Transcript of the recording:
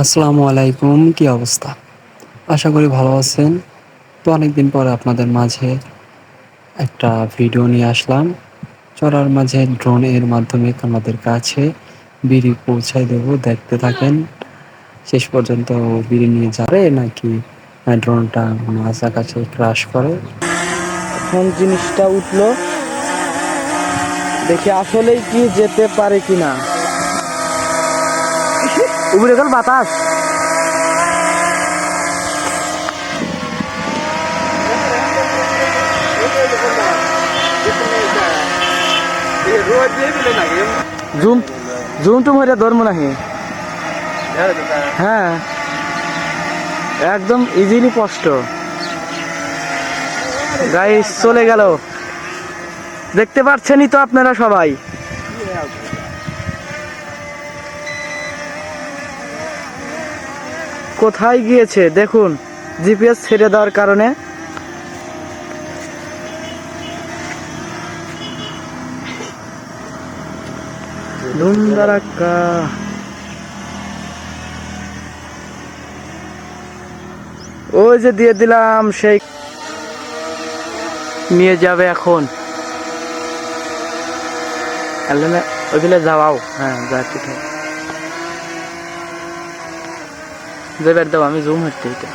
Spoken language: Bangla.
আসসালামু আলাইকুম, কি অবস্থা? আশা করি ভালো আছেন। তো অনেকদিন পরে আপনাদের মাঝে একটা ভিডিও নিয়ে আসলাম। চড়ার মাঝে ড্রোনের মাধ্যমে আমাদের কাছে বিড়ি পৌঁছায় দেব, দেখতে থাকেন। শেষ পর্যন্ত বিড়ি নিয়ে যাবে নাকি ড্রোনটা মাঝা কাছে ক্রাশ করে? এখন জিনিসটা উঠল। দেখি আসলেই কি যেতে পারে কিনা। উপরে গেল বাতাস জুম জুম টুম হইয়া ধরবো নাকি হ্যাঁ। একদম ইজিলি কষ্ট গাইস চলে গেল। দেখতে পাচ্ছেনই তো আপনারা সবাই। কোথায় গিয়েছে? দেখুন, জিপিএস ছেড়ে দেওয়ার কারণে। ওই যে দিয়ে দিলাম, সেই নিয়ে যাবে এখন। ওইগুলো যাওয়াও। হ্যাঁ যা ঠিক আছে যাবার দাও আমি জুম হাঁটতে এটা